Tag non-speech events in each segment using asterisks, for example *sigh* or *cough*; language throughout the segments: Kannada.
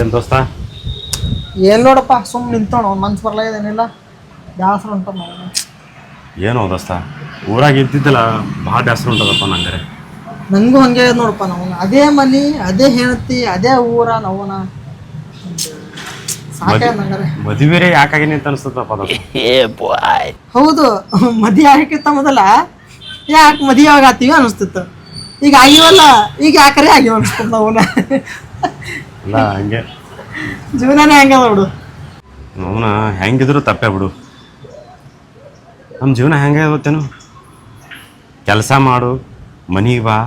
ಏನ್ ದೋಸ್ತ? ಏನ್ ನೋಡಪ್ಪ ಸುಮ್ ನಿಂತೋಣ ಅವ್ನ ಮನ್ಸು ಬರ್ಲಾಗದೇನಿಲ್ಲ ಬ್ಯಾಸರ ಉಂಟ ಏನೋ ದೋಸ್ತ ಊರಾಗ ಇದ್ದಿದ್ದಲ್ಲ ಭಾಳ ಬ್ಯಾಸರ ಉಂಟದಪ್ಪ ನಂಗರೆ. ನಂಗೂ ಹಂಗೆ ನೋಡಪ್ಪ ನಾವು. ಅದೇ ಮನಿ ಅದೇ ಹೆಂಡತಿ ಅದೇ ಊರ ನವನ ಮದುವೆ ನಂಗಾರೆ. ಯಾಕಾಗಿ ಯಾಕಾಗಿನಿ ಅಂತ *laughs* ಏ ಬಾಯ್ ಹೌದು ಮದಿ ಆಗಕ್ಕಿಂತ ಮೊದಲ? ಯಾಕೆ ಮದಿ ಯಾವಾಗ ಆತೀವಿ ಅನಿಸ್ತಿತ್ತು. ಈಗ ಆಗಿವಲ್ಲ ಈಗ ಯಾಕರೆ ಆಗಿವ ಅನಿಸ್ತದ ನಾವು ಅಲ್ಲ ಹಂಗೆ. ಜೀವನನೇ ಹಂಗದ ಬಿಡು. ಅವನ ಹೆಂಗಿದ್ರು ತಪ್ಪೇ ಬಿಡು. ನಮ್ಮ ಜೀವನ ಹೆಂಗೆ ಗೊತ್ತೇನು ಕೆಲಸ ಮಾಡು ಮನೆಗೆ ಬಾ.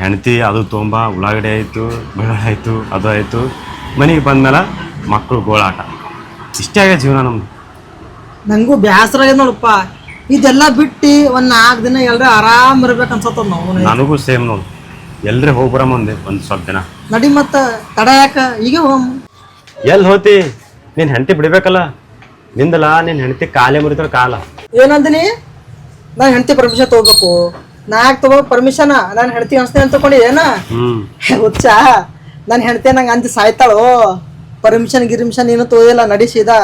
ಹೆಂಡತಿ ಅದು ತೊಂಬ ಉಳ್ಳಾಗಡ್ಡೆ ಆಯಿತು ಬೆಳ್ಳುಳ್ಳಿ ಆಯಿತು ಅದು ಆಯಿತು. ಮನೆಗೆ ಬಂದ್ಮೇಲೆ ಮಕ್ಕಳು ಗೋಳಾಟ. ಇಷ್ಟೇ ಆಗ ಜೀವನ ನಮ್ದು. ನಂಗೂ ಬ್ಯಾಸರ ಆಗ್ಯದ ನೋಡಪ್ಪ. ಇದೆಲ್ಲ ಬಿಟ್ಟು ಒಂದು ನಾಲ್ಕು ದಿನ ಎಲ್ಲರೂ ಆರಾಮ್ ಇರ್ಬೇಕು ಅನ್ಸತ್ತ ನಾವು. ನನಗೂ ಸೇಮ್ ನೋಡು. ಎಲ್ರೇ ಹೋಗ್ಬರ ಮುಂದೆ ಒಂದು ಸ್ವಲ್ಪ ದಿನ. ನಡಿ ಮತ್ತ ತಡ ಯಾಕ? ಈಗ ಹೋಮ್ ಎಲ್ಲಿ ಹೋತಿ? ನಿನ್ನ ಹೆಂಡತಿ ಬಿಡ್ಬೇಕಲ್ಲ? ನಿಂದಲ್ಲ ನಿನ್ನ ಹೆಂಡತಿ ಕಾಲೇ ಮುರಿತ ಕಾಲ. ಏನಂದಿನಿ? ನಾನು ಹೆಂಡತಿ ಪರ್ಮಿಷನ್ ತಗೋಬೇಕು. ನಾ ಯಾಕೆ ತಗೋ ಪರ್ಮಿಷನ್ ನಾನು ಹೆಂಡತಿ ಅನ್ಸ್ತೇನೆ ಅಂತ ತಗೊಂಡಿದ್ದೇನ ಹ್ಞೂ ಹುಚ್ಚ. ನನ್ನ ಹೆಂಡತಿ ನಂಗೆ ಅಂತ ಸಾಯ್ತಾಳು? ಪರ್ಮಿಷನ್ ಗಿರ್ಮಿಷನ್ ಏನು ತೋದಿಲ್ಲ ನಡಿ ಸೀದಾ.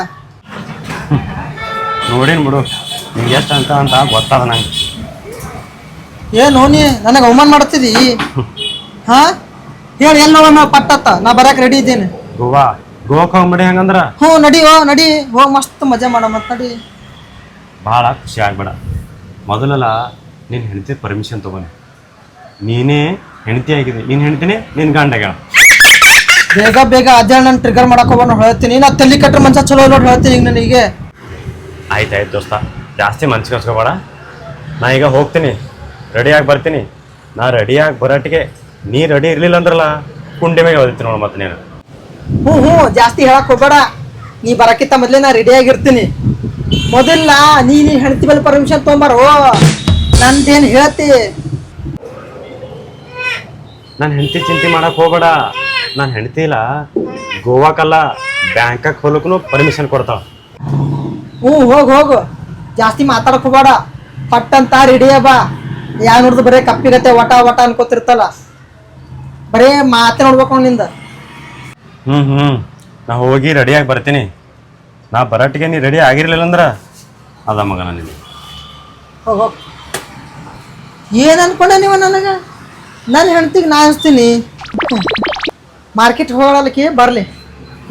ನೋಡೇನು ಬಿಡು. ನಿಂಗೆ ಎಷ್ಟು ಅಂತ ಅಂತ ಗೊತ್ತಾದ ನಂಗೆ. ಏನು ನೀ ನನಗೆ ಅವಮಾನ ಮಾಡ್ತಿದಿ? ಹಾ? ಹೇಳಿ ಎಲ್ಲಿ ನೋಡೋಣ ಪಟ್ಟತ್ತ? ನಾ ಬರಕ್ ರೆಡಿ ಇದ್ದೀನಿ. ಗೋವಾ ಗೋವಾಕ್ ಹೋಗ್ಬಿಡಿ ಹಂಗಂದ್ರೆ? ಹ್ಞೂ ನಡಿ ಹೋ ನಡಿ. ಹೋಗಿ ಮಸ್ತ್ ಮಜಾ ಮಾಡ ಮತ್ತೆ ನಡಿ. ಭಾಳ ಖುಷಿ ಆಗ್ಬೇಡ. ಮೊದಲೆಲ್ಲ ನಿನ್ನ ಹೆಂಡತಿ ಪರ್ಮಿಷನ್ ತಗೋನೆ. ನೀನೇ ಹೆಂಡತಿ ಆಗಿದೆ ನೀನು ಹೆಂಡತಿನೇ ನಿನ್ನ ಗಂಡ ಆಗ್ಯಾಳ ಬೇಗ ಬೇಗ ಅದೇ ನಾನು ಟ್ರಿಗರ್ ಮಾಡಕ್ಕೆ ಹೋಗೋಣ ಹೇಳ್ತೀನಿ. ನಾ ತಲೆ ಕಟ್ಟರೆ ಮಂಚ ಚಲೋ ನೋಡಿ ಹೇಳ್ತೀನಿ ಈಗ ನನಗೆ. ಆಯ್ತು ಆಯ್ತು ದೋಸ್ತ. ಜಾಸ್ತಿ ಮನ್ಸಿಗೆ ಹಚ್ಕೋಬೇಡ ನಾ ಈಗ ಹೋಗ್ತೀನಿ. ರೆಡಿಯಾಗಿ ಬರ್ತೀನಿ. ನಾ ರೆಡಿಯಾಗಿ ಬರೋಟ್ಟಿಗೆ ನೀ ರೆಡಿ ಇರಲಿಲ್ಲ ಅಂದ್ರಲ್ಲ ಕುಂಡಿ ಮೇಲೆ ಓದಿತ್ತು ನೋಡಿ ಮತ್ತೆ ನೀನು. ಹ್ಞೂ ಹ್ಞೂ ಜಾಸ್ತಿ ಹೇಳಕ್ ಹೋಗ್ಬೇಡ. ನೀ ಬರಕ್ಕಿಂತ ಮೊದ್ಲೇ ನಾ ರೆಡಿ ಆಗಿರ್ತೀನಿ ಮೊದಲ ನೀ ನೀ ಹೆಣ್ತಿ ಮೇಲೆ ಪರ್ಮಿಷನ್ ತೊಗೊಂಬಾರೋ? ನಂದೇನು ಹೇಳ್ತಿ? ನಾನು ಹೆಂಡತಿ ಚಿಂತೆ ಮಾಡಕ್ ಹೋಗ್ಬೇಡ. ನಾನು ಹೆಂಡತಿ ಇಲ್ಲ ಗೋವಾಕಲ್ಲ ಬ್ಯಾಂಕಾಕ್ ಹೋಲಕ್ಕೂ ಪರ್ಮಿಷನ್ ಕೊಡ್ತಾವ ಹ್ಞೂ ಹೋಗು ಹೋಗು. ಜಾಸ್ತಿ ಮಾತಾಡಕ್ ಹೋಗ್ಬೇಡ. ಪಟ್ಟಂತ ರೆಡಿ ಬಾ ಯಾ ನೋಡಿದ್ರು ಬರೇ ಕಪ್ಪಿಗತ್ತೆ ವಟ ವಟ ಅನ್ಕೋತಿರ್ತಲ್ಲ? ಬರೇ ಮಾತೆ ನೋಡ್ಬೇಕು ನೋಡ್ನಿಂದ. ಹ್ಮ್ ಹ್ಮ್. ನಾ ಹೋಗಿ ರೆಡಿಯಾಗಿ ಬರ್ತೀನಿ. ನಾ ಬರಟ್ಗೆ ನೀ ರೆಡಿ ಆಗಿರ್ಲಿಲ್ಲ ಅಂದ್ರ ಅದ ಮಗನ ನೀನು ಹೋಗ್ ಹೋಗ್. ಅನ್ಕೊಂಡ ಅನ್ಕೊಂಡೆ ನೀವು ನನಗೆ? ನನ್ನ ಹೆಂಡ್ತಿಗೆ ನಾ ಅನ್ಸ್ತೀನಿ ಮಾರ್ಕೆಟ್ ಹೋಗಲಿಕ್ಕೆ ಬರಲಿ.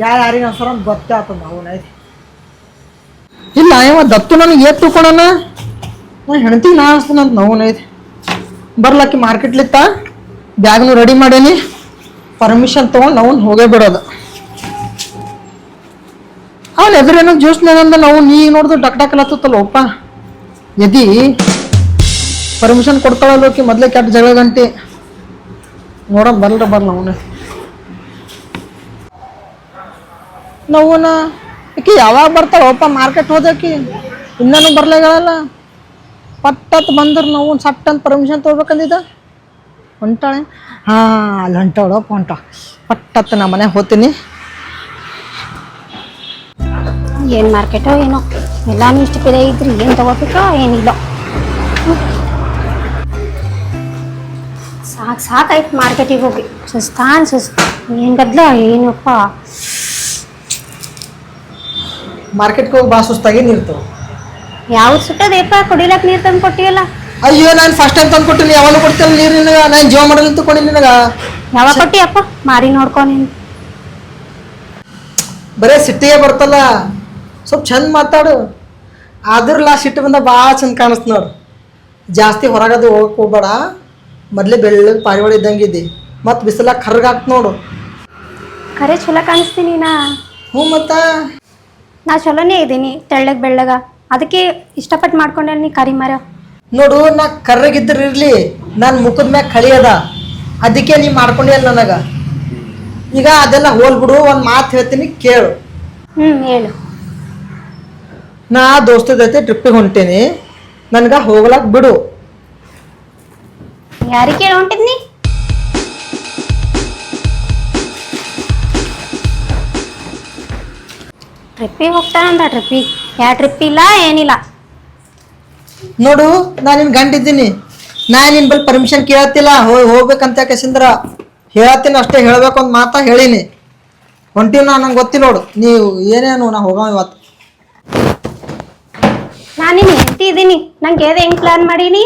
ಯಾರು ಯಾರಿಗೆ ಅನ್ಸರ ಅಂತ ಅವನ ಇಲ್ಲ ಇವ ದತ್ತು ನನಗೆ ಏತ್ ತಿಳ್ಕೊಳಣ ನಾ ಹೆಣ್ತಿಗೆ ನಾ ಅನ್ಸ್ತೀನಿ ಅಂತ ನಾವು ಐತಿ ಬರ್ಲಕ್ಕಿ ಮಾರ್ಕೆಟ್ಲಿತ್ತ? ಬ್ಯಾಗ್ನು ರೆಡಿ ಮಾಡೇನಿ. ಪರ್ಮಿಷನ್ ತೊಗೊಂಡು ನಾವು ಹೋಗೇ ಬಿಡೋದು. ಅವ್ನು ಎದುರೇನೋ ಜ್ಯೂಸ್ನಾಗಂದ ನಾವು ನೀ ನೋಡಿದ್ರು ಡಕ್ ಡಕ್ ಒಪ್ಪ. ಯದಿ ಪರ್ಮಿಷನ್ ಕೊಡ್ತಾಳಲ್ಲೋಕಿ ಮೊದಲೇ ಕೆಟ್ಟ ಜಗಳ ಗಂಟೆ ನೋಡಮ್ ಬರ್ಲ ಬರ್ಲ ಅವನು ನಾವು ಯಾವಾಗ ಯಾವಾಗ ಬರ್ತಾಳಪ್ಪ ಮಾರ್ಕೆಟ್ ಹೋದಕ್ಕೆ ಇನ್ನೂ ಬರ್ಲಾಗಳಲ್ಲ ಪಟ್ಟತ್ ಬಂದ್ರೆ ನಾವು ಸಟ್ ಅಂತ ಪರ್ಮಿಷನ್ ತೊಗೊಬೇಕಂದಿದ್ದ ಹೊಂಟಾಳೆ? ಹಾಂ ಅಲ್ಲಿ ಹೊಂಟಾಳಪ್ಪ ಹೊಂಟ. ಪಟ್ಟತ್ ನಮ್ಮ ಮನೆಗೆ ಹೋಗ್ತೀನಿ ಏನು ಮಾರ್ಕೆಟೋ ಏನೋ? ಎಲ್ಲಾನು ಇಷ್ಟು ಬೆಲೆ ಇದ್ರಿ ಏನು ತಗೋಬೇಕೋ ಏನಿಲ್ಲ. ಸಾಕು ಸಾಕಾಯ್ತು ಮಾರ್ಕೆಟಿಗೆ ಹೋಗಿ. ಸುಸ್ತಾನ್ ಸುಸ್ತು. ಏನು ಗದ್ಲ? ಏನಪ್ಪ? ಮಾರ್ಕೆಟ್ಗೆ ಹೋಗಿ ಭಾಳ ಸುಸ್ತಾಗಿ ನೀರ್ತವೆ ಯಾವ್ದು ಸುಟ್ಟದೇಪ ಕುಡಿಲಕ್ ನೀರು ತಂದು ಕೊಟ್ಟಿಯಲ್ಲ. ಅಯ್ಯೋ ನಾನು ಫಸ್ಟ್ ಟೈಮ್ ತಂದು ಕೊಟ್ಟಿನಿ. ಯಾವಾಗ ಕೊಡ್ತೀನಿ ನೀರು ನಿನಗ? ನಾನು ಜೀವ ಮಾಡಲ್ ಕೊಡಿ ನಿನಗ. ಯಾವಾಗ ಕೊಟ್ಟಿಯಪ್ಪ? ಮಾರಿ ನೋಡ್ಕೊ ನೀನು. ಬರೇ ಸಿಟ್ಟಿಗೆ ಬರ್ತಲ್ಲ. ಸ್ವಲ್ಪ ಚಂದ ಮಾತಾಡು. ಆದ್ರಲ್ಲ ಸಿಟ್ಟು ಬಂದ ಭಾಳ ಚಂದ ಕಾಣಿಸ್ತ ನೋಡು. ಜಾಸ್ತಿ ಹೊರಗದು ಹೋಗಕ್ಕೆ ಹೋಗ್ಬೇಡ. ಮೊದಲೇ ಬೆಳ್ಳಗೆ ಪಾರಿವಾಳ ಇದ್ದಂಗೆ ಇದ್ದಿ. ಮತ್ತು ಬಿಸಿಲಾಗ ಕರ್ಗಾಕ್ ನೋಡು. ಖರೆ ಚಲೋ ಕಾಣಿಸ್ತೀನಿ ನಾ. ಹ್ಞೂ ಮತ್ತ. ನಾ ಚಲೋನೇ ಇದ್ದೀನಿ ತೆಳ್ಳಗೆ ಬೆಳ್ಳಗ. ಅದಕ್ಕೆ ಇಷ್ಟಪಟ್ಟು ಮಾಡ್ಕೊಂಡೆ ನೀ ಕರಿ ಮರ ನೋಡು ನಾ ಕರ್ರಗಿದ್ರ ಇರ್ಲಿ ನನ್ನ ಮುಖದ ಮ್ಯಾಗ ಕಳಿ ಅದ. ಅದಕ್ಕೆ ನೀ ಮಾಡ್ಕೊಂಡೆ ನನಗೆ. ಈಗ ಅದೆಲ್ಲ ಹೋಲ್ಬಿಡು ಒಂದು ಮಾತು ಹೇಳ್ತೀನಿ ಕೇಳು. ಹ್ಞೂ ಹೇಳು. ನಾ ದೋಸ್ತ ಜೊತೆ ಟ್ರಿಪ್ಪಿಗೆ ಹೊಂಟೀನಿ. ನನಗೆ ಹೋಗ್ಲಾಕ್ ಬಿಡು. ಯಾರಿಗೆ ಕೇಳಿ ಹೊಂಟಿದ್ನಿ ಟ್ರಿಪ್ಪಿಗೆ ಹೋಗ್ತಾನಂದ ಟ್ರಿಪ್ಪಿಗೆ ಯಾವ ಟ್ರಿಪ್ ಇಲ್ಲ ಏನಿಲ್ಲ. ನೋಡು ನಾ ನಿನ್ ಗಂಡ ಇದ್ದೀನಿ ನಾ ನಿನ್ ಬಲ್ ಪರ್ಮಿಷನ್ ಕೇಳತ್ತಿಲ್ಲ ಹೋಗಿ ಹೋಗ್ಬೇಕಂತ ಕಸಿಂದ್ರ ಹೇಳತ್ತೀನಿ ಅಷ್ಟೇ ಹೇಳ್ಬೇಕು ಅಂತ ಮಾತಾ ಹೇಳಿನಿ. ಹೊಂಟಿವ್ ನಾ ನಂಗೆ ಗೊತ್ತಿಲ್ಲ ನೋಡು ನೀವು ಏನೇನು ನಾ ಹೋಗೋ ಇವತ್ತು. ನಾನಿನ್ ಹೆಂಡತಿ ಇದ್ದೀನಿ ನಂಗೆ ಏದೆ ಹೆಂಗ್ ಪ್ಲಾನ್ ಮಾಡೀನಿ?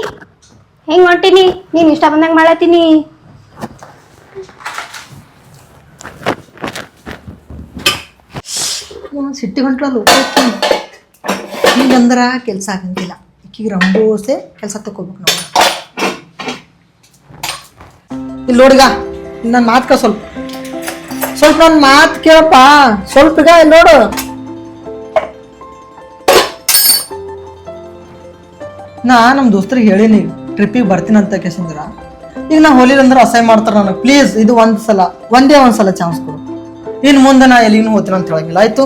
ಹೆಂಗ್ ಹೊಂಟೀನಿ? ನೀನ್ ಇಷ್ಟ ಬಂದಂಗೆ ಮಾಡತ್ತೀನಿ. ಸಿಟ್ಟಿ ಹೊಂಟ್ರಲ್ಲ ಹಿಂಗಂದ್ರ ಕೆಲಸ ಆಗಂಗಿಲ್ಲ ಈಕಿಗೆ ರಂಬೋಸೆ ಕೆಲಸ ತಗೋಬೇಕು ನಾವು. ಇಲ್ಲಿ ನೋಡಿಗ ನನ್ನ ಮಾತ್ಕ ಸ್ವಲ್ಪ. ಸ್ವಲ್ಪ ನನ್ನ ಮಾತು ಕೇಳಪ್ಪ. ಸ್ವಲ್ಪ ಈಗ ನೋಡು. ನಾ ನಮ್ಮ ದೋಸ್ತರಿಗೆ ಹೇಳೀನಿ ಟ್ರಿಪ್ಪಿಗೆ ಬರ್ತೀನಿ ಅಂತ ಕೇಸಂದ್ರ. ಈಗ ನಾ ಹೋಲಿಲ್ಲ ಅಂದ್ರೆ ಅಸಹ್ಯ ಮಾಡ್ತಾರೆ ನನಗೆ. ಪ್ಲೀಸ್ ಇದು ಒಂದು ಸಲ, ಒಂದೇ ಒಂದು ಸಲ ಚಾನ್ಸ್ ಕೊಡು. ಇನ್ನು ಮುಂದೆ ನಾ ಎಲ್ಲಿನೂ ಹೋಗ್ತೀನಿ ಅಂತ ಹೇಳಂಗಿಲ್ಲ. ಆಯ್ತು?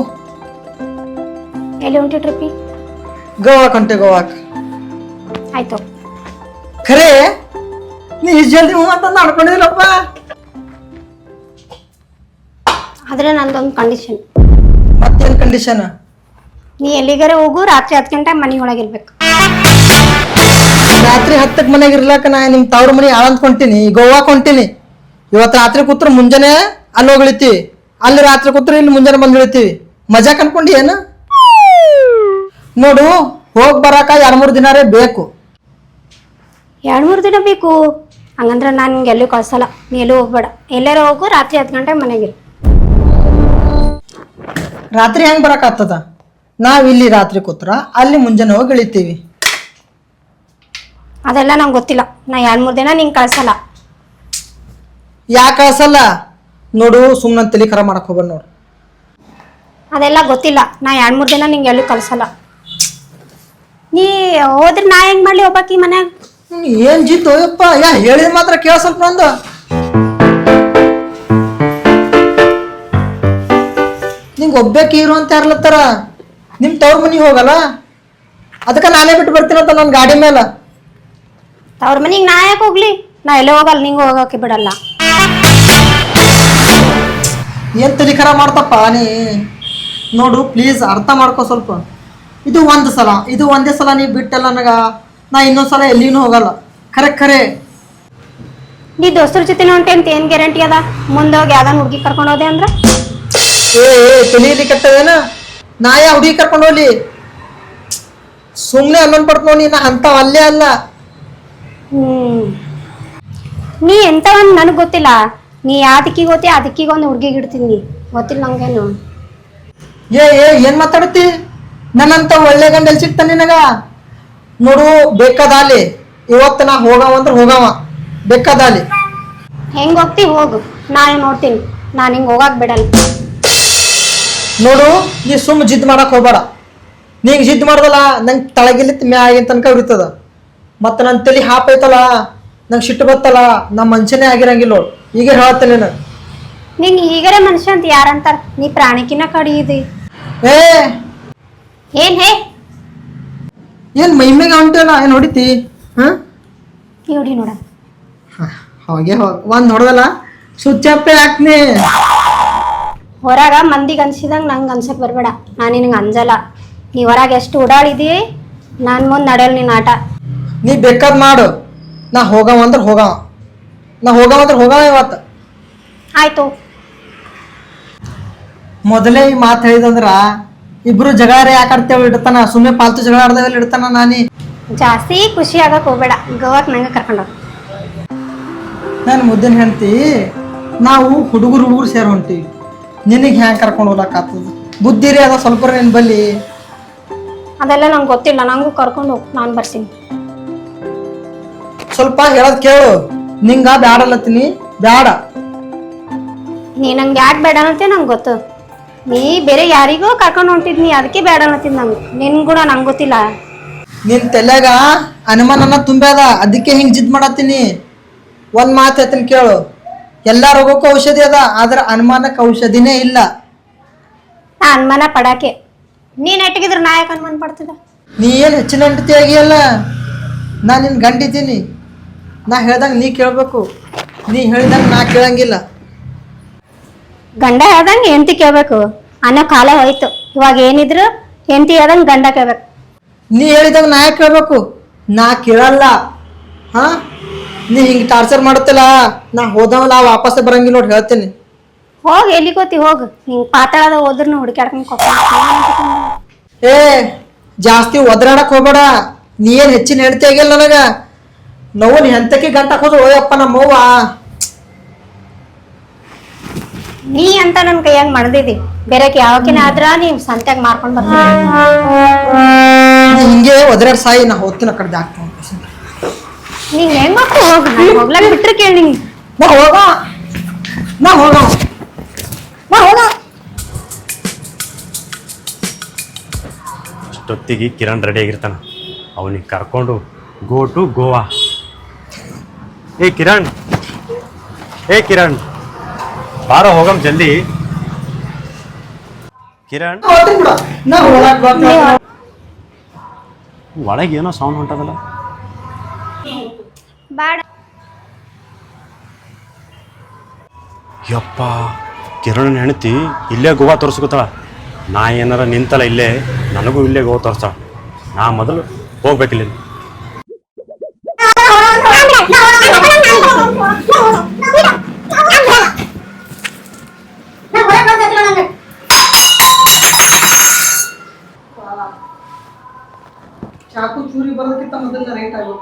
ಎಲ್ಲಿ ಹೊಂಟಿ ಟ್ರಿಪ್ಪಿ ಗೋವಾಕ್ ಹೊಂಟೆ ಗೋವಾಕ್. ಆಯ್ತು. ಖರೆ ನೀ ಇಷ್ಟು ಜಲ್ದಿ ಹ್ಞೂ ಅಂತ ಅನ್ಕೊಂಡಿದ್ರಪ್ಪ ಆದ್ರೆ ನಂದೊಂದು ಕಂಡೀಷನ್ ಮತ್ತೇನ್ ಕಂಡೀಷನ್ ನೀ ಎಲ್ಲಿಗಾರ ಹೋಗು ರಾತ್ರಿ ಹತ್ತು ಗಂಟೆ ಮನೆ ಒಳಗಿರ್ಬೇಕು ರಾತ್ರಿ ಹತ್ತಕ್ಕೆ ಮನೆಗೆ ಇರ್ಲಾಕ ನಾ ನಿಮ್ ತವ್ರ ಮನೆ ಆಳಂತ ಕೊಂತೀನಿ ಗೋವಾಕ್ ಹೊಂಟೀನಿ ಇವತ್ತು ರಾತ್ರಿ ಕೂತ್ರ ಮುಂಜಾನೆ ಅಲ್ಲಿ ಹೋಗಿಳಿತೀವಿ ಅಲ್ಲಿ ರಾತ್ರಿ ಕೂತ್ರ ಇಲ್ಲಿ ಮುಂಜಾನೆ ಬಂದು ಮಜಾಕ್ ಅನ್ಕೊಂಡಿ ಏನು? ನೋಡು ಹೋಗ್ ಬರಾಕ ಎರಡ್ ಮೂರ್ ದಿನ ಬೇಕು. ಎರಡು ಮೂರು ದಿನ ಬೇಕು. ಹಂಗಂದ್ರೆ ನಾನು ನಿಂಗೆ ಎಲ್ಲೂ ಕಳ್ಸಲ್ಲ. ನೀ ಎಲ್ಲೂ ಹೋಗ್ಬೇಡ. ಎಲ್ಲಾರ ಹೋಗು ರಾತ್ರಿ ಹತ್ತು ಗಂಟೆ ಮನೆಗೆ ರಾತ್ರಿ ಹೆಂಗ್ ಬರಕ್ ಆಗ್ತದ? ನಾವ್ ಇಲ್ಲಿ ರಾತ್ರಿ ಕೂತ್ರ ಅಲ್ಲಿ ಮುಂಜಾನೆ ಹೋಗಿ ಇಳಿತೀವಿ. ಅದೆಲ್ಲ ನಂಗೆ ಗೊತ್ತಿಲ್ಲ. ನಾ ಎರಡ್ ಮೂರ್ ದಿನ ನಿಂಗೆ ಕಳ್ಸಲ್ಲ. ಯಾಕೆ ಕಳ್ಸಲ್ಲ? ನೋಡು ಸುಮ್ಮನೆ ತಲೆ ಖರ ಮಾಡಕ್ ಹೋಗ್ಬೇಡ ನೋಡು. ಅದೆಲ್ಲ ಗೊತ್ತಿಲ್ಲ. ನಾ ಎರಡ್ ಮೂರ್ ದಿನ ನಿಂಗೆ ಎಲ್ಲೂ ಕಳ್ಸಲ್ಲ. ನೀ ಹೋದ್ರೆ ನಾ ಹೆಂಗ್ ಮಾಡ್ಲಿ ಒಬ್ಬಾಕಿ ಮನ್ಯಾಗ? ಹ್ಮ್, ಏನ್ ಜಿತ್ತು? ಅಯ್ಯಪ್ಪ ಯಾ ಹೇಳಿದ ಮಾತ್ರ ಕೇಳ ಸ್ವಲ್ಪ ನಂದು. ನಿಂಗೆ ಒಬ್ಬಾಕಿ ಇರು ಅಂತ ಯಾರ್ಲತ್ತಾರ ನಿಮ್ ತವ್ರ ಮನಿಗೆ ಹೋಗಲ್ಲ? ಅದಕ್ಕೆ ನಾನೇ ಬಿಟ್ಟು ಬರ್ತೀನಂತ ನನ್ನ ಗಾಡಿ ಮೇಲೆ ತವ್ರ ಮನಿಗ್ ನಾ ಯಾಕೆ ಹೋಗ್ಲಿ? ನಾ ಎಲ್ಲೇ ಹೋಗಲ್ಲ ನಿಂಗೆ ಹೋಗಕ್ಕೆ ಬಿಡಲ್ಲ. ಏನ್ ತಲೆ ಖರ ಮಾಡ್ತಪ್ಪ ನೀ? ನೋಡು ಪ್ಲೀಸ್ ಅರ್ಥ ಮಾಡ್ಕೋ ಸ್ವಲ್ಪ. ಇದು ಒಂದು ಸಲ ಇದು ಒಂದೇ ಸಲ ನೀ ಬಿಟ್ಟಲ್ಲ ನನಗ. ನಾ ಇನ್ನೊಂದು ಸಲ ಎಲ್ಲಿನೂ ಹೋಗಲ್ಲ. ಖರೆ ಖರೆ. ನೀ ದೋಸ್ತರ ಜೊತೆ ಹೊಂಟೆ ಅಂತ ಏನ್ ಗ್ಯಾರಂಟಿ ಅದ? ಮುಂದೆ ಹೋಗಿ ಯಾವ್ದಾನ ಹುಡುಗಿ ಕರ್ಕೊಂಡು ಹೋದೆ ಅಂದ್ರೆ? ಏ ಏ ಕೆಟ್ಟವೇನ ನಾ ಯಾ ಹುಡುಗಿ ಕರ್ಕೊಂಡು ಹೋಗ್ಲಿ? ಸುಮ್ಮನೆ ಅಲ್ಲೊಂದು ಪಡ್ತು ನೋಡಿ ನಾ ಅಂತ ಅಲ್ಲೇ ಅಲ್ಲ. ಹ್ಮ್. ನೀ ಎಂತ ಒಂದು ನನಗೆ ಗೊತ್ತಿಲ್ಲ? ನೀ ಯಾ ಅದಕ್ಕೆ ಹೋತಿ ಅದಕ್ಕೆ ಒಂದು ಹುಡುಗಿಗೆ ಇಡ್ತೀನಿ ಗೊತ್ತಿಲ್ಲ ನಂಗೇನು. ಏ ಏ ಏನ್ ಮಾತಾಡ್ತಿ? ನನ್ನಂತ ಒಳ್ಳೆ ಗಂಡ ಎಲ್ಲಿ ಸಿಗ್ತಾನೆ ನಿನಗ? ನೋಡು ಬೇಕಾದಾಲಿ. ಇವತ್ತು ನಾ ಹೋಗವ ಅಂದ್ರೆ ಹೋಗವ. ಬೇಕಾದಾಲಿ. ಹೆಂಗ್ ಹೋಗ್ತಿ ಹೋಗು. ನಾನು ನೋಡ್ತೀನಿ. ನಾನು ಹಿಂಗೆ ಹೋಗಾಕ್ ಬಿಡಲ್ಲ. ನೋಡು ನೀ ಸುಮ್ಮ ಜಿದ್ ಮಾಡಕ್ ಹೋಗ್ಬೇಡ. ನೀಗ್ ಜಿದ್ ಮಾಡ್ದಲ್ಲ ನಂಗೆ ತಳಗಿಲಿತ್ ಮ್ಯಾಗಿನ ತನಕ ಉರಿತದ. ಮತ್ತೆ ನನ್ನ ತಲೆ ಹಾಪ್ ಐತಲ್ಲ ನಂಗೆ ಸಿಟ್ಟು ಬತ್ತಲ್ಲ ನಾ ಮನುಷ್ಯನೇ ಆಗಿರಂಗಿಲ್ಲ ನೋಡು. ಈಗ ಹೇಳತ್ತೇನೆ ನಾನು. ನಿಂಗೆ ಈಗರೇ ಮನುಷ್ಯ ಅಂತ ಯಾರಂತಾರ ನೀ ಪ್ರಾಣಿಕಿನ ಕಡಿಯಿದಿ. ಏ ಏನ್ ಹೇ? ಏನ್ ಮೈಮೇಗ ಹೊಂಟಲ್ಲ ಏನ್ ಹೊಡಿತಿ? ಹಾ? ನೋಡಿ. ನೋಡ ಹಾಗೆ ಒಂದ್ ಹೊಡೆದಲ್ಲ? ಸುಚ್ಚಪ್ಪೆ ಹಾಕ್ನಿ ಹೊರಗ ಮಂದಿಗೆ ಅನ್ಸಿದಂಗ್ ನಂಗೆ ಅನ್ಸಕ್ ಬರಬೇಡ. ನಾನು ನಿನಗೆ ಅಂಜಲ್ಲ. ನೀ ಹೊರಗೆ ಎಷ್ಟು ಓಡಾಡಿದಿ ನಾನು ಮುಂದೆ ನಡೆಯಲ್ಲ ನಿನ್ನ ಆಟ. ನೀ ಬೇಕಾದ್ ಮಾಡು. ನಾ ಹೋಗವ ಅಂದ್ರೆ ಹೋಗವ. ನಾ ಹೋಗವ ಅಂದ್ರೆ ಹೋಗವ ಇವತ್ತು ಆಯ್ತು. ಮೊದಲೇ ಈ ಮಾತು ಹೇಳಿದಂದ್ರ ಇಬ್ರು ಜಗಳ ಯಾಕಾಡ್ತೇವ ಇಡ್ತಾನ? ಸುಮ್ಮನೆ ಪಾಲ್ತು ಜಗಳ ಆಡ್ದಾಗ ಇಡ್ತಾನ ನಾನಿ? ಜಾಸ್ತಿ ಖುಷಿ ಆಗಕ್ ಹೋಗ್ಬೇಡ. ಗೋವಾಕ್ ನಂಗೆ ಕರ್ಕೊಂಡು ಹೋಗ್. ನಾನು ಮುದ್ದಿನ ಹೆಂಡ್ತಿ ನಾವು ಹುಡುಗರು ಹುಡುಗರು ಸೇರಿ ಹೊಂಟೀವಿ. ನಿನಗೆ ಹ್ಯಾಂಗೆ ಕರ್ಕೊಂಡು ಹೋಗ್ಲಕ್ಕಾಗ್ತದ ಬುದ್ಧಿ ರೀ ಅದ ಸ್ವಲ್ಪ ನಿನ್ ಬಲ್ಲಿ? ಅದೆಲ್ಲ ನಂಗೆ ಗೊತ್ತಿಲ್ಲ. ನಂಗೂ ಕರ್ಕೊಂಡು ಹೋಗ್. ನಾನು ಬರ್ತೀನಿ. ಸ್ವಲ್ಪ ಹೇಳದ್ ಕೇಳು. ನಿಂಗ ಬ್ಯಾಡಲ್ಲತ್ತೀನಿ. ಬ್ಯಾಡ. ನೀ ನಂಗೆ ಯಾಕೆ ಬೇಡ ಅಂತ ನಂಗೆ ಗೊತ್ತು. ನೀ ಬೇರೆ ಯಾರಿಗೋ ಕರ್ಕೊಂಡು ಹೊಂಟಿದ್ನಿ ಅದಕ್ಕೆ ಬೇಡ ಅನ್ನತ್ತಿದ್ ನಂಗೆ. ನಿನ್ ಕೂಡ ನಂಗೆ ಗೊತ್ತಿಲ್ಲ. ನಿನ್ ತಲೆಗ ಅನುಮಾನನ ತುಂಬ್ಯಾದ ಅದಕ್ಕೆ ಹಿಂಗ್ ಜಿದ್ ಮಾಡತ್ತೀನಿ? ಒಂದ್ ಮಾತು ಹೇಳ್ತೀನಿ ಕೇಳು. ಎಲ್ಲ ರೋಗಕ್ಕೂ ಔಷಧಿ ಅದ ಆದ್ರೆ ಅನುಮಾನಕ್ಕೆ ಔಷಧಿನೇ ಇಲ್ಲ. ನಾ ಅನುಮಾನ ಪಡಾಕೆ. ನೀನ್ ಎಟ್ಟಗಿದ್ರೆ ನಾ ಯಾಕೆ ಅನುಮಾನ ಪಡ್ತಿದ್ದ? ನೀ ಏನು ಹೆಚ್ಚಿನ ಹೆಂಡತಿ ಆಗಿಯಲ್ಲ? ನಾ ನಿನ್ ಗಂಡಿದ್ದೀನಿ. ನಾ ಹೇಳ್ದಂಗೆ ನೀ ಕೇಳ್ಬೇಕು. ನೀ ಹೇಳಿದಂಗೆ ನಾ ಕೇಳಂಗಿಲ್ಲ. ಗಂಡ ಹೇಳ್ದಂಗೆ ಹೆಂಡತಿ ಕೇಳ್ಬೇಕು. ಅನ್ನೋ ಕಾಲ ಹೋಯ್ತು. ಇವಾಗ ಏನಿದ್ರು ಹೆಂಡತಿ ಹೇಳ್ದಂಗೆ ಗಂಡ ಕೇಳ್ಬೇಕು. ನೀ ಹೇಳಿದಂಗ ನಾ ಯಾಕೆ ಕೇಳ್ಬೇಕು? ನಾ ಕೇಳಲ್ಲ. ಹಾ? ನೀ ಹಿಂಗೆ ಟಾರ್ಚರ್ ಮಾಡುತ್ತಲ್ಲ? ನಾ ಹೋದವಲ್ಲ ವಾಪಸ್ ಬರಂಗಿಲ್ಲ ನೋಡಿ ಹೇಳ್ತೀನಿ. ಎಲ್ಲಿ ಎಲ್ಲಿಗೋತಿ ಹೋಗ್? ಹಿಂಗ್ ಪಾತಾಳದ ಹೋದ್ರೂ ಹುಡುಕ್ಯಾಡ್ಕೊಂಡು ಏ ಜಾಸ್ತಿ ಒದರಾಡಕ್ ಹೋಗ್ಬೇಡ. ನೀ ಏನ್ ಹೆಚ್ಚಿನ ಹೆಂಡತಿ ಆಗಿಲ್ಲ ನನಗ? ನೋವು ನೀ ಎಂತಕ್ಕೆ ಗಂಟಕ್ ಹೋದ್ರು? ಓಯಪ್ಪ ನಮ್ಮವ್ವ. ನೀ ಅಂತ ನನ್ ಕೈಯಾಗ ಮಾಡ್ದಿದಿ. ಬೇರೆ ಯಾವಕಿನ ಆದ್ರ ನೀ ಸಂತ್ಯಾಗ ಮಾರ್ಕೊಂಡ್ ಬರ್ತೀನಿ ಹಿಂಗೆ ಒದರಾಡ್ ಸಾಯಿ ನಾ ಹೋಗ್ತೀನಿ ಆ ಕಡೆ ಜಾಗ್ತೀನಿ ನೀನ್ ಹೆಂಗ್ ಹೋಗ್ಲಾಕ್ ಬಿಟ್ರೆ ಕೇಳಿ ನಾ ಹೋಗ. ನಾ ಹೋಗ. ನಾ ಹೋಗ. ಅಷ್ಟೊತ್ತಿಗೆ ಕಿರಣ್ ರೆಡಿ ಆಗಿರ್ತಾನ. ಅವನಿಗೆ ಕರ್ಕೊಂಡು ಗೋ ಟು ಗೋವಾ ಏ ಕಿರಣ್. ಏ ಕಿರಣ್. ಬಾರೋ ಹೋಗಮ್ ಜಲ್ದಿ. ಕಿರಣ್? ಒಳಗೆ ಏನೋ ಸೌಂಡ್ ಹೊಂಟದಲ್ಲ? ಬಾಡ. ಯಪ್ಪ ಕಿರಣ್ ಹೆಂಡತಿ ಇಲ್ಲೇ ಗೋವಾ ತೋರಿಸ್ಕೊತಾಳ. ನಾ ಏನಾರ ನಿಂತಲ್ಲ ಇಲ್ಲೇ ನನಗೂ ಇಲ್ಲೇ ಗೋವಾ ತೋರಿಸ್ತಾಳ. ನಾ ಮೊದಲು ಹೋಗ್ಬೇಕಿಲ್ಲ ಚೂರಿ ಬರೋದಕ್ಕಿಂತ ಮೊದಲ ರೈಟ್ ಆಗು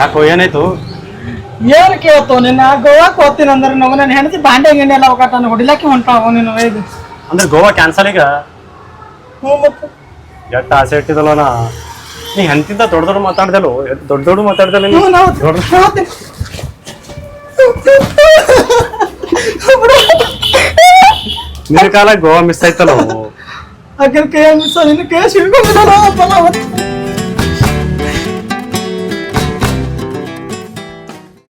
ಯಾಕೋ ಏನಾಯ್ತು? ಏನು ಕೇಳ್ತು? ನಿನ್ನ ಗೋವಾ ಹೋಗ್ತೀನಿ ಅಂದ್ರೆ ನಾವು ನನ್ನ ಹೆಂಡತಿ ಬಾಂಡೆ ಗಿಂಡೆ ಎಲ್ಲ ಹೋಗತ್ತಾನ ಹೊಡಿಲಕ್ಕೆ ಹೊಂಟಾವ ನೀನು ಇದು. ಅಂದ್ರೆ ಗೋವಾ ಕ್ಯಾನ್ಸಲ್ ಈಗ? ಹ್ಞೂ ಮತ್ತೆ. ಎಟ್ಟ ಆಸೆ ಇಟ್ಟಿದಲ್ಲ ನೀ? ಎಂತಿಂದ ದೊಡ್ಡ ದೊಡ್ಡ ಮಾತಾಡ್ದಲ್ಲೋ? ಎಷ್ಟ್ ದೊಡ್ಡ ದೊಡ್ಡ ಮಾತಾಡ್ದಲ್ಲ ನೀ ಹ್ಞೂ ನಾವು ದೊಡ್ಡ ಹೋಗ್ತೀನಿ ನಿನ್ನ ಕಾಲ ಗೋವಾ ಮಿಸ್ ಆಯ್ತಲ್ಲ ಅಕ್ಕನ ಕೈ